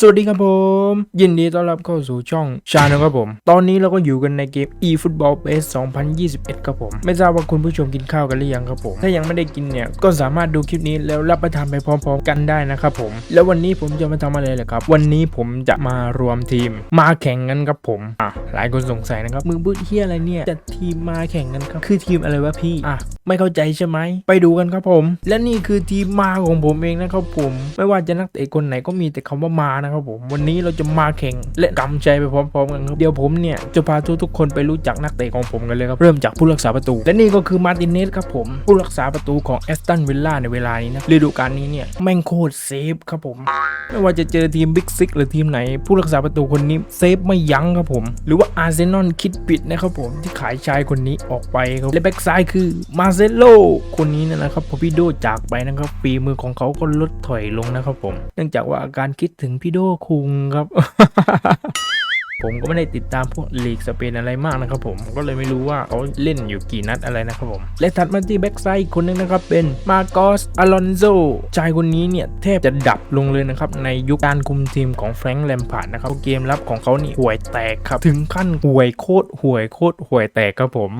สวัสดีครับผม ยินดีต้อนรับเข้าสู่ช่องชาแนลครับผม ตอนนี้เราก็อยู่กันในเกม eFootball Base 2021 ครับผม ไม่ทราบว่าคุณผู้ชมกินข้าวกันหรือยังครับผม ถ้ายังไม่ได้กินเนี่ย ก็สามารถดูคลิปนี้แล้วรับประทานไปพร้อมๆ กันได้นะครับผม แล้ววันนี้ผมจะมาทำอะไรเหรอครับ วันนี้ผมจะมารวมทีม มาแข่งกันครับผมอะหลายคนสงสัยนะครับมึงพูดเฮียอะไรเนี่ยจัดทีมมาแข่งกันครับคือทีมอะไรวะพี่อะไม่เข้าใจใช่ไหมไปดูกันครับผม และนี่คือทีมมาของผมเองนะครับผม ไม่ว่าจะนักเตะคนไหนก็มีแต่คำว่ามานะครับผมวันนี้เราจะมาแข่งและกำใจไปพร้อมๆกันครับเดี๋ยวผมเนี่ยจะพาทุกๆคนไปรู้จักนักเตะของผมกันเลยครับเริ่มจากผู้รักษาประตู และนี่ก็คือมาร์ตินเนสครับผมผู้รักษาประตูของแอสตันวิลล่าในเวลานี้นะฤดูกาลนี้เนี่ยแม่งโคตรเซฟครับผมไม่ว่าจะเจอทีมบิ๊กซิกหรือทีมไหน ผู้รักษาประตูคนนี้เซฟไม่ยั้งครับผม หรือว่าอาร์เซนอลคิดปิดนะครับผมที่ขายชายคนนี้ออกไปครับและแบ็กซ้ายคือมาเซโลคนนี้นยนะครับพอพี่โดจากไปนะครับฝีมือของเขาก็ลดถอยลงนะครับผม เนื่องจากว่าอาการคิดถึงพี่โดคุงครับ ผมก็ไม่ได้ติดตามพวกลีกสเปนอะไรมากนะครับผมก็เลยไม่รู้ว่าเขาเล่นอยู่กี่นัดอะไรนะครับผม และถัดมาที่แบ็กไซด์คนนึงนะครับ เป็นมาโกสอลอนโซชายคนนี้เนี่ยแทบจะดับลงเลยนะครับ ในยุคการคุมทีมของแฟรงค์แลมพาร์ดนะครับ เกมรับของเขานี่ห่วยแตกครับ ถึงขั้นห่วยโคตรห่วยโคตรห่วยแตกครับผม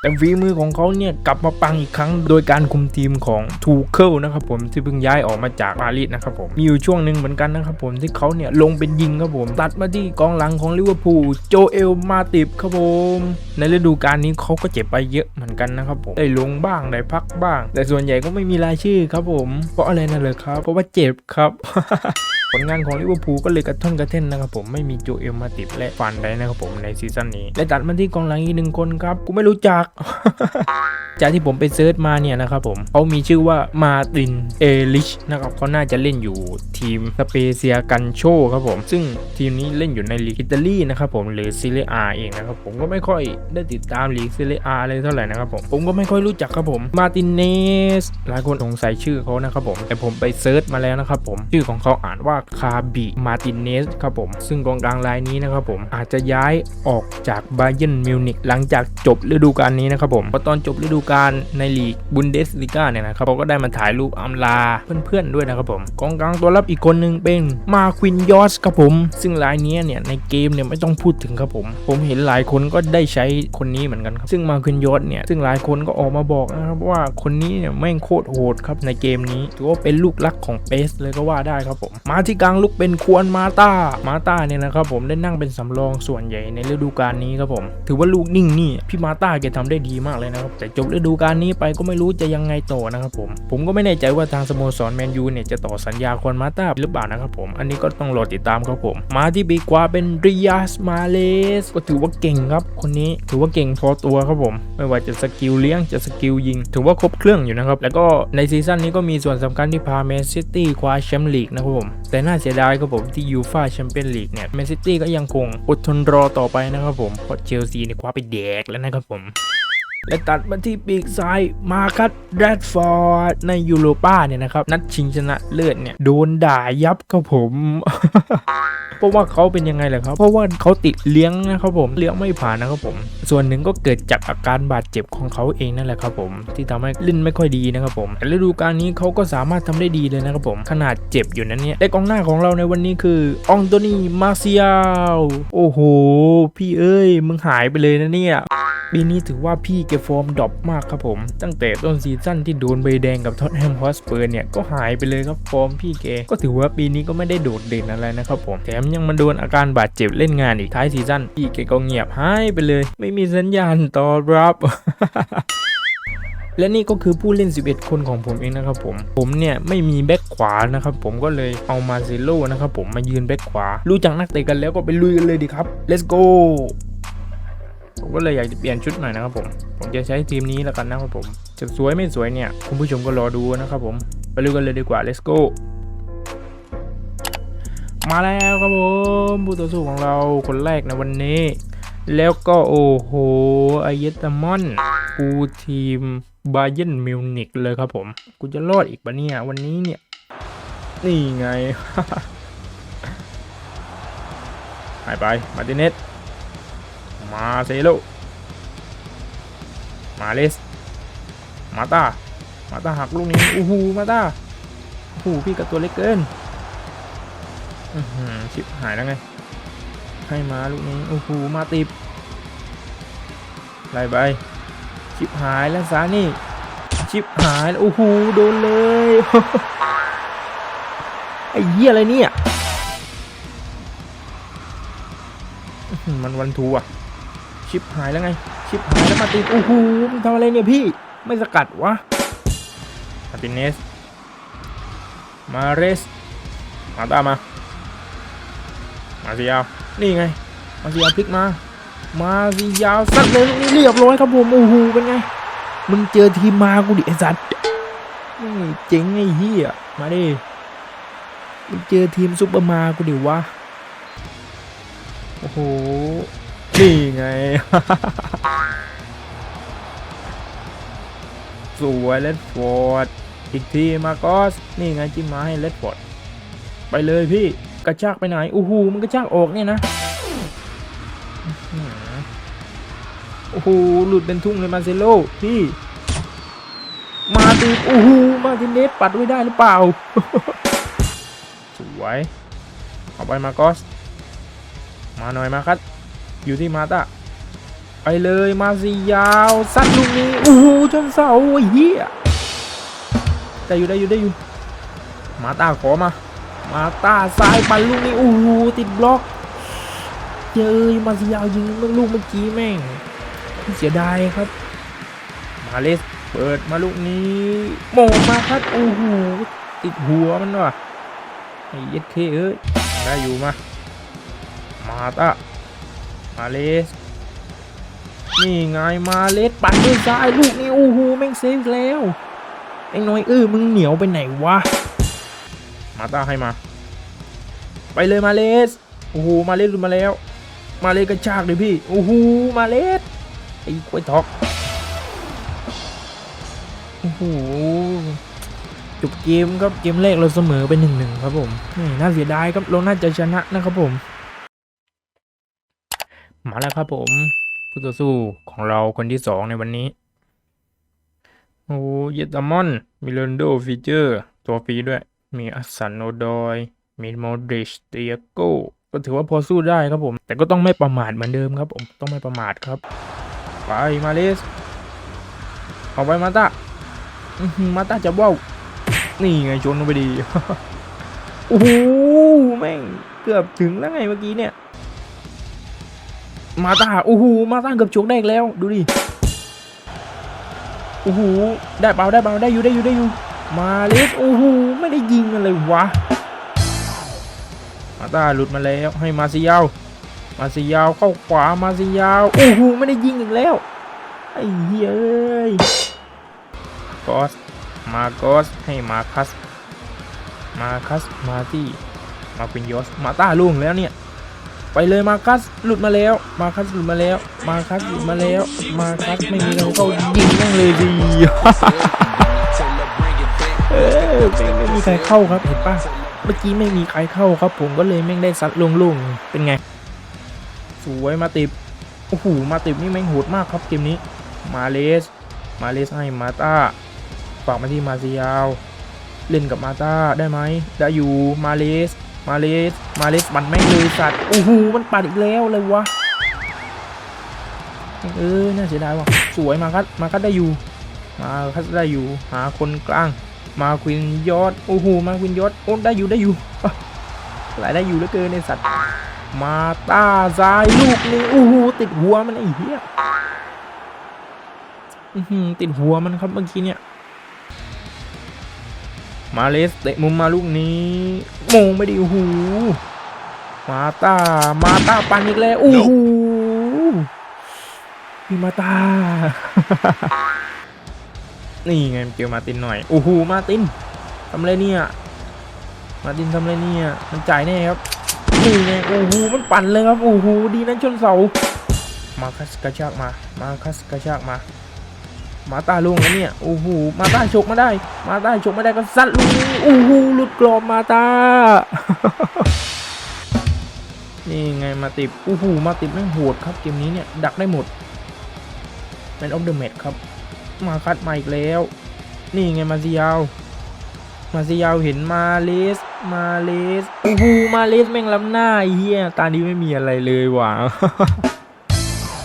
แต่ฝีมือของเขาเนี่ยกลับมาปังอีกครั้งโดยการคุมทีมของทูเคิลนะครับผมที่เพิ่งย้ายออกมาจากปารีสนะครับผมมีอยู่ช่วงหนึ่งเหมือนกันนะครับผมที่เขาเนี่ยลงเป็นยิงครับผมตัดมาที่กองหลังของลิเวอร์พูลโจเอลมาติบครับผมในฤดูกาลนี้เขาก็เจ็บไปเยอะเหมือนกันนะครับผมได้ลงบ้างได้พักบ้าง แต่ส่วนใหญ่ก็ไม่มีรายชื่อครับผม เพราะอะไรนั่นเลยครับ เพราะว่าเจ็บครับ ผลงานของลิเวอร์พูลก็เลยกระท่อนกระเท่นนะครับผมไม่มีโจเอลมาติบและฟันได้นะครับผมในซีซั่นนี้และตัดมาที่กองหลังอีกหนึ่งคนครับกูไม่รู้จัก จากที่ผมไปเซิร์ชมาเนี่ยนะครับผมเขามีชื่อว่ามาตินเอลิชนะครับเขาน่าจะเล่นอยู่ทีมสเปเซียกันโชครับผม ซึ่งทีมนี้เล่นอยู่ในลีกอิตาลีนะครับผมหรือซีเรียอาเองนะครับผมก็ไม่ค่อยได้ติดตามลีกซีเรียอาอะไรเท่าไหร่นะครับผมผมก็ไม่ค่อยรู้จักครับผมมาตินเนสหลายคนสงสัยชื่อเขานะครับผมแต่ผมไปเซิร์ชมาแล้วนะครับผมชื่อของเขาอ่านว่าคาบิมาตินเนสครับผม ซึ่งกองกลางรายนี้นะครับผมอาจจะย้ายออกจากบาเยร์นมิวนิกหลังจากจบฤดูกาลนี้นะครับผมเพราะตอนจบฤดูกาลในลีกบุนเดสลิก้าเนี่ยนะครับเขาก็ได้มาถ่ายรูปอำลาเพื่อนๆด้วยนะครับผมกองกลางตัวรับอีกคนหนึ่งเป็นมาควินยอสครับผม ซึ่งรายนี้เนี่ยในเกมเนี่ยไม่ต้องพูดถึงครับผม ผมเห็นหลายคนก็ได้ใช้คนนี้เหมือนกันครับซึ่งมาควินยอสเนี่ยซึ่งหลายคนก็ออกมาบอกนะครับว่าคนนี้เนี่ยแม่งโคตรโหดครับในเกมนี้ถือว่าเป็นลูกรักของเปสเลยก็ว่าได้ครับผมมาที่กลางลุกเป็นควรมาตามาตาเนี่ยนะครับผมได้นั่งเป็นสำรองส่วนใหญ่ในฤดูกาลนี้ครับผม ถือว่าลูกนิ่งนี่พี่มาตาแกทำได้ดีมากเลยนะครับแต่จบฤดูกาลนี้ไปก็ไม่รู้จะยังไงต่อนะครับผม ผมก็ไม่แน่ใจว่าทางสโมสรแมนยูเนี่ยจะต่อสัญญาควรมาตาหรือเปล่านะครับผม อันนี้ก็ต้องรอติดตามครับผม มาที่ปีกว่าเป็นริยาสมาเลสก็ถือว่าเก่งครับ คนนี้ถือว่าเก่งพอตัวครับผม ไม่ว่าจะสกิลเลี้ยงจะสกิลยิง ถือว่าครบเครื่องอยู่นะครับแล้วก็ในซีซั่นนี้ก็มีส่วนสำคัญที่พาแมนซิตี้คว้าแชมป์ลีกนะครับผมแต่น่าเสียดายครับผมที่ยูฟ่าแชมเปี้ยนลีกเนี่ยแมนซิตี้ก็ยังคงอดทนรอต่อไปนะครับผมเพราะเชลซีเนี่ยคว้าไปแดกแล้วนะครับผมและตัดมาที่ปีกซ้ายมาคัตแรดฟอร์ดในยูโรป้าเนี่ยนะครับ นัดชิงชนะเลือดเนี่ย โดนด่ายับครับผม เพราะว่าเขาเป็นยังไงแหละครับ เพราะว่าเขาติดเลี้ยงนะครับผมเลี้ยงไม่ผ่านนะครับผม ส่วนหนึ่งก็เกิดจากอาการบาดเจ็บของเขาเองนั่นแหละครับผม ที่ทำให้เล่นไม่ค่อยดีนะครับผมแต่ฤดูกาลนี้เขาก็สามารถทำได้ดีเลยนะครับผม ขนาดเจ็บอยู่นั้นเนี่ยและกองหน้าของเราในวันนี้คือองโตนีมาเซียลโอ้โห พี่เอ้ยมึงหายไปเลยนะเนี่ยปีนี้ถือว่าพี่เกฟอร์มดรอปมากครับผม ตั้งแต่ต้นซีซั่นที่โดนใบแดงกับท็อตแฮมฮอสเปอร์เนี่ยก็หายไปเลยครับฟอร์มพี่เกก็ถือว่าปีนี้ก็ไม่ได้โดดเด่นอะไรนะครับผมแถมยังมาโดนอาการบาดเจ็บเล่นงานอีกท้ายซีซั่นพี่เกก็เงียบหายไปเลย ไม่มีสัญญาณตอบรับและนี่ก็คือผู้เล่น 11 คนของผมเองนะครับผม ผมเนี่ยไม่มีแบ็คขวานะครับผมก็เลยเอามาเซโลนะครับผมมายืนแบ็คขวา รู้จักนักเตะกันแล้วก็ไปลุยกันเลยดีครับ let's go ผมก็เลยอยากจะเปลี่ยนชุดหน่อยนะครับผม ผมจะใช้ทีมนี้แล้วกันนะครับผม จะสวยไม่สวยเนี่ย คุณผู้ชมก็รอดูนะครับผม ไปลุยกันเลยดีกว่า let's go มาแล้วครับผมผู้ต่อสู้ของเราคนแรกในวันนี้ แล้วก็โอ้โหไอเยตามอนกูทีมบาเยนมิวนิกเลยครับผม กูจะรอดอีกปะเนี่ย วันนี้เนี่ย นี่ไง หายไป มาติเนสมาเซโลมาเลส มาตา มาตาหักลูกนี้โอู้หูมาตาโอ้โหพี่กับตัวเล็กเกิน ชิบหายแล้วไง ให้มาลูกนี้ โอ้โห มาติบไล่ไป ชิบหายแล้วซานี่ ชิบหาย โอ้โห โดนเลย ไอ้เหี้ยอะไรเนี่ย มันวันทูอะ ชิบหายแล้วไง ชิบหายแล้วมาติดโอ้โหมึงทำอะไรเนี่ยพี่ ไม่สกัดวะมาตินเนส มาเรส มาตามา มาสิยาวนี่ไง มาสิยาวพลิกมา มาสิยาวสักเลยนี้เรียบร้อยครับผมโอ้โหเป็นไง มึงเจอทีมมากูดิไอ้สัตว์นี่เจ๋งไอ้เหี้ยมาดิมึงเจอทีมซุปเปอร์มากูดิวะโอ้โหนี่ไง สวยเลดฟอร์ดอีกทีมาก็สนี่ไงจิ้มมาให้เลดฟอร์ดไปเลยพี่ กระชากไปไหนโอ้โหมันกระชากออกเนี่ยนะอื้หือโอ้โหหลุดเป็นทุ่งเลยมาเซโลพี่มาติโอ้โหมาติเนสปัดไว้ได้หรือเปล่า สวยเอาไปมาก็สมาหน่อยมาครับอยู่ที่มาตาไปเลยมาสิยาวสัดลูกนี้โอ้โหชนเสาไอ้เหี้ยได้อยู่ได้อยู่ได้อยู่ มาตาขอมา มาตาซ้ายปันลูกนี้โอ้โหติดบล็อกเจอมาสิยาวยิงเมื่อลูกเมื่อกี้แม่งเสียดายครับ มาเลสเปิดมาลูกนี้โมงมาครับโอ้โหติดหัวมันว่ะไอ้เย็ดเคเอ้ยได้อยู่มา มาตามาเลสนี่ไงมาเลสปั่นด้วยซ้ายลูกนี้โอ้โหแม่งเซฟแล้วไอ้น้อยเออมึงเหนียวไปไหนวะ มาต้าให้มา ไปเลยมาเลสโอ้โหมาเลสุดมาแล้ว มาเลสกระชากเลยพี่โอ้โหมาเลสไอ้กล้วยทอกโอ้โหจบเกมครับเกมแรกเราเสมอไปหนึ่งหนึ่งครับผมนี่น่าเสียดายครับเราน่าจะชนะนะครับผม มาแล้วครับผมผู้ต่อสู้ของเราคนที่สองในวันนี้ โอ้เยตามอนมิเลนโดฟีเจอร์ ตัวฟรีด้วย มีอัสสันโอดอยมีโมดริชเตียโกก็ถือว่าพอสู้ได้ครับผม แต่ก็ต้องไม่ประมาทเหมือนเดิมครับผมต้องไม่ประมาทครับ ไปมาเลสออกไปมาตาอืมาตาจะว่าวนี่ไงชนลงไปดีโอ้โหแม่งเกือบถึงแล้วไงเมื่อกี้เนี่ย มาตาโอ้โหมาตาเกือบชกได้อีกแล้ว ดูดิโอ้โหได้เปล่าได้เปล่าได้อยู่ได้อยู่ได้อยู่ มาเลสโอ้โหไม่ได้ยิงอะไรวะมาตาหลุดมาแล้วให้มาซิยาวมาซิยาวเข้าขวามาซิยาวโอ้โหไม่ได้ยิงอีกแล้วไอ้เย้ยกอสมาโกสให้มาคัส มาคัสมาที่มาเป็นยอสมาตาล่งแล้วเนี่ยไปเลยมาคัสหลุดมาแล้ว มาคัสหลุดมาแล้ว มาคัสหลุดมาแล้ว มาคัสไม่มีใครเข้ายิงแม่งเลยดี ไม่มีใครเข้าครับเห็นป่ะเมื่อกี้ไม่มีใครเข้าครับ ผมก็เลยแม่งได้ซัดโล่งๆเป็นไง สวยมาติบโอ้โหมาติบนี่แม่งโหดมากครับเกมนี้ มาเลส มาเลสให้มาตาฝากมาที่มาซิยาว เล่นกับมาตาได้ไหมได้อยู่มาเลส มาเลส มาเลสปั่นแม่งเลยสัตว์โอ้โหมันปั่นอีกแล้วเลยวะเออน่าเสียดายว่ะสวยมาคัดมาคัดได้อยู่ มาคัดได้อยู่หาคนกลาง มาควินยอดโอ้โหมาควินยอดโอ้ได้อยู่ได้อยู่หลายได้อยู่เหลือเกินในสัตว์มาตาซ้ายลูกนี้โอ้โหติดหัวมันไอ้เหี้ยติดหัวมันครับเมื่อกี้เนี่ย มาเลสเตะมุมมาลูกนี้มงไม่ดีโอ้โหมาตามาตาปันอีกแล้วโอ้โหพี่มาตา นี่ไงเจอมาตินหน่อยโอ้โหมาตินทำอะไรเนี่ยมาตินทำอะไรเนี่ยมันจ่ายแน่ครับนี่ไงโอ้โหมันปั่นเลยครับโอ้โหดีนะชนเสามาคัสกระชากมา มาคัสกระชากมา มาตาลุงแล้วเนี่ยโอ้โหมาตาฉกมาได้ มาตาฉกไม่ได้ก็ซัดลุงโอ้โหหลุดกรอบมาตานี่ไงมาติบโอ้โหมาติบแม่งโหดครับเกมนี้เนี่ยดักได้หมดแมนออฟเดอะแมตครับ มาคัดมาอีกแล้ว นี่ไงมาซิยาว มาซิยาวเห็นมาเลส มาเลสโอ้โหมาเลสแม่งล้ำหน้าไอ้เฮียตานี้ไม่มีอะไรเลยว่ะ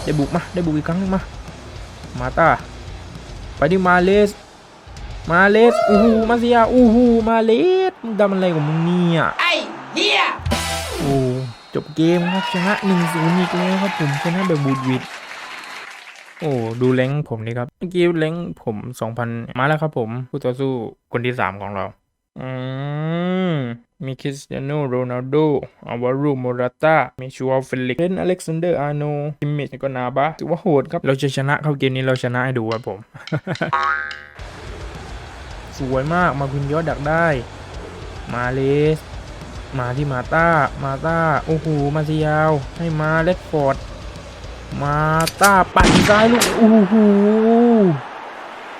ได้บุกมาได้บุกอีกครั้งหนึงมา มาตาไปที่มาเลส มาเลสอู้หูมาซิยาอู้หูมาเลสมึงทำอะไรของมึงเนี่ยไอ้เหี้ยโอ้จบเกมครับชนะหนึ่งศูนย์อีกแล้วครับผมชนะแบบบูดวิด โอ้ดูแรงผมนี่ครับเมื่อกี้แรงผมสองพันมาแล้วครับผมผู้ต่อสู้คนที่สามของเรา อืมมีคริสเตียโนโรนัลโดอาวารูโมราตามีชัวเฟลิกเลนอเล็กซานเดอร์อาโนคิมมิชก็นาบาถือว่าโหดครับ เราจะชนะครับเกมนี้เราชนะให้ดูครับผม สวยมากมาคุณยอดดักได้ มาเลส มาที่มาตามาตาโอ้โห มาซิยาว ให้มาเลดฟอร์ด มาต้าปั่นซ้ายลูกโอ้โห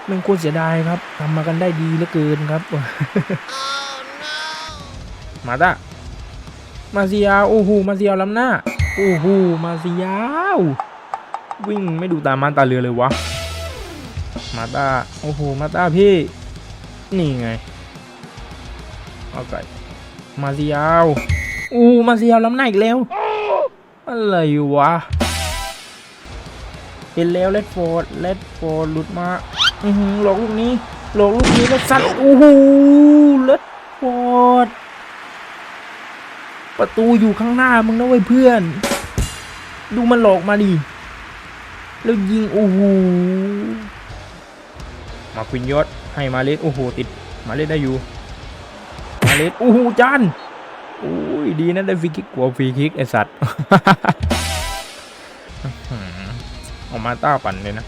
แมันควรเสียดายครับทำมากันได้ดีเหลือเกินครับ มาต้ามาเซิยวโอ้โหมาเซิยวล้ำหน้า โอ้โหมาเซิยววิ่งไม่ดูตามมาตาเรือเลยวะ มาต้าโอ้โหมาต้าพี่ นี่ไงเอาไก่มาเซิยาวอู้มาเซิยวล้ำหน้าอีกแล้ว อะไรวะ เห็นแล้วเลดฟร์ดเลดฟร์ดหลุดมาอือหือหลอกลูกนี้หลอกลูกนี้แล้วซัดโอ้โหเลดฟร์ดประตูอยู่ข้างหน้ามึงนะเว้ยเพื่อน ดูมันหลอกมาดิแล้วยิงโอ้โหมาควินยศให้มาเลสโอ้โหติดมาเลสได้อยู่ มาเลสโอ้โหจานโอ้ยดีนะได้ฟรีคิกกลัวฟรีคิกไอสัตว์ ออกมาต้าปั่นเลยนะ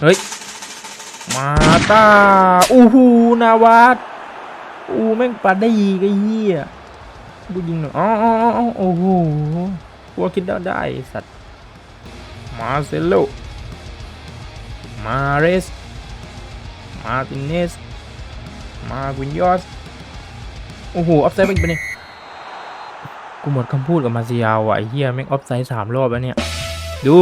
เฮ้ย มาต้าโอ้โหนาวาดอู้แม่งปั่นได้ยีกไอ้เหี้ยกูยิงหน่อยอ๋ออ๋ออ๋อโอ้โหกลัวคิดได้ได้สัตว์มาเซโลมาเรส มาตินเนส มาวินยอส โอ้โห ออฟไซด์ไปอีกปเนี่ยกูหมดคำพูดกับมาซิยาวว่ะไอ้เฮียแม่งออฟไซด์สามรอบแล้วเนี่ย ดู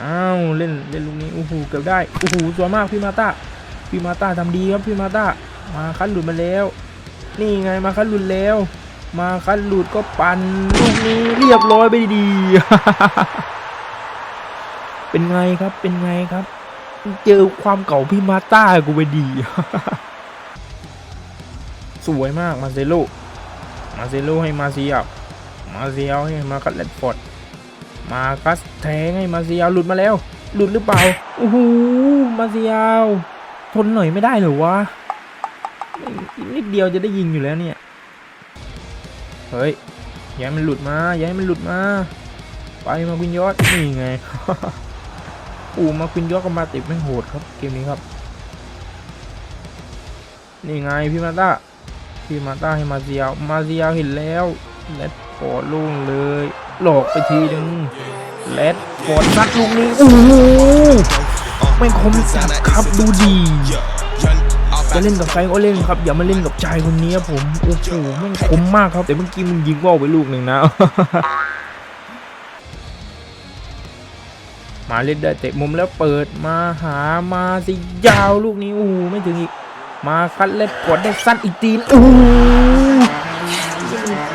อ้าวเล่นเล่นลูกนี้โอ้โหเกือบได้โอ้โหสวยมากพี่มาตาพี่มาตาทำดีครับพี่มาตามาคัดหลุดมาแล้ว นี่ไงมาคัดหลุดแล้ว มาคัดหลุดก็ปั่นลูกนี้เรียบร้อยไปดี เป็นไงครับเป็นไงครับ เจอความเก่าพี่มาตากูไปดี สวยมากมาเซโล มาเซโลให้มาเซียวมาเซียวให้มาคัสเลดฟอร์ดมาคัสแทงให้มาเซียวหลุดมาแล้ว หลุดหรือเปล่าโอ้โหมาเซียวทนหน่อยไม่ได้เหรอวะนิดเดียวจะได้ยิงอยู่แล้วเนี่ยเฮ้ยย่าให้มันหลุดมาย่าให้มันหลุดมา ไปมาวินยอดนี่ไงอูมาควินยอดกับมาติดไม่งโหดครับเกมนี้ครับ นี่ไงพี่มาต้า พี่มาต้าให้มาเซียวมาเซียวเห็นแล้วเลดฟอร์ดลุ่งเลย หลอกไปทีนึงเลดฟอร์ดซัดลูกนี้โอ้โหไม่คมจัดครับดูดีจะเล่นกับใครก็เล่นครับ อย่ามาเล่นกับชายคนนี้ครับผมโอ้โหแม่งคมมากครับ แต่เมื่อกี้มึงยิงว่าวไปลูกหนึ่งนะมาเล่นได้เตะมุมแล้วเปิดมาหามาสิยาวลูกนี้โอ้โหไม่ถึงอีก มาคัดเล็ดกดได้สั้นอีกตีนโอ้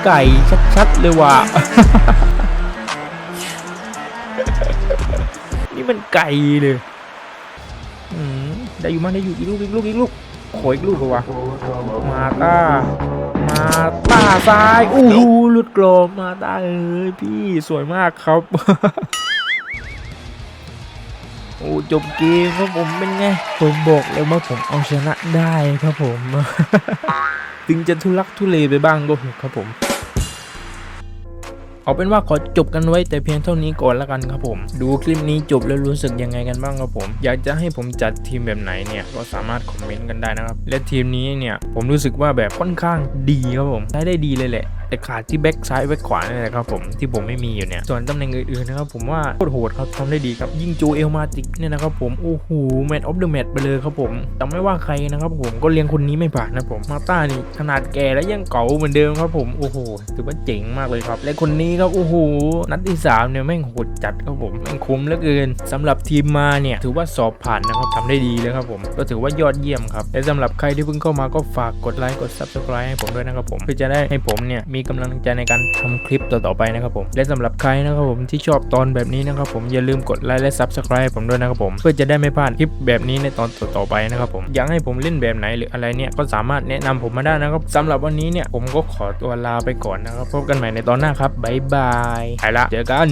ไก่ชัดๆเลยว่ะ นี่มันไก่เลยอืมได้อยู่มาได้อยู่อีกลูกอีกลูกอีกลูกโขยอีกลูกเลยว่ะมาต้า มาต้าซ้ายโอ้หลุดกรอบมาต้าเอ้ยพี่สวยมากครับ อ้จบเกมครับผมเป็นไง ผมบอกเลยว่าผมเอาชนะได้ครับผม ถึงจะทุลักทุเลไปบ้างก็เถอะครับผมเอาเป็นว่าขอจบกันไว้แต่เพียงเท่านี้ก่อนแล้วกันครับผม ดูคลิปนี้จบแล้วรู้สึกยังไงกันบ้างครับผม อยากจะให้ผมจัดทีมแบบไหนเนี่ยก็สามารถคอมเมนต์กันได้นะครับ และทีมนี้เนี่ยผมรู้สึกว่าแบบค่อนข้างดีครับผมใช้ได้ดีเลยแหละ แต่ขาดที่แบ็กซ้ายแบ็กขวานี่แหละครับผมที่ผมไม่มีอยู่เนี่ยส่วนตำแหน่งอื่นๆนะครับผมว่าโคตรโหดครับทำได้ดีครับยิ่งจูเอลมาติกเนี่ยนะครับผมโอ้โหแมตช์ออฟเดอะแมตช์ไปเลยครับผมแต่ไม่ว่าใครนะครับผมก็เลี้ยงคนนี้ไม่ผ่านนะผมมาต้านี่ขนาดแก่แล้วยังเก๋าเหมือนเดิมครับผมโอ้โหถือว่าเจ๋งมากเลยครับ และคนนี้ครับโอ้โหนัดที่สามเนี่ยแม่งโหดจัดครับผมแม่งคุ้มเหลือเกินสำหรับทีมมาเนี่ยถือว่าสอบผ่านนะครับทำได้ดีเลยครับผมก็ถือว่ายอดเยี่ยมครับและสำหรับใครที่เพิ่งเข้ามาก็ฝากกดไลค์กด subscribe ให้ผมด้วยนะครับผมเพื่อจะได้ให้ผมเนี่ยมีกำลังใจในการทำคลิปต่อๆไปนะครับผม และสำหรับใครนะครับผมที่ชอบตอนแบบนี้นะครับผมอย่าลืมกดไลค์และ subscribe ผมด้วยนะครับผมเพื่อจะได้ไม่พลาดคลิปแบบนี้ในตอนต่อๆไปนะครับผมอยากให้ผมเล่นแบบไหนหรืออะไรเนี่ยก็สามารถแนะนำผมมาได้นะครับสำหรับวันนี้เนี่ยผมก็ขอตัวลาไปก่อนนะครับพบกันใหม่ในตอนหน้าครับบ๊ายบายไปละเจอกัน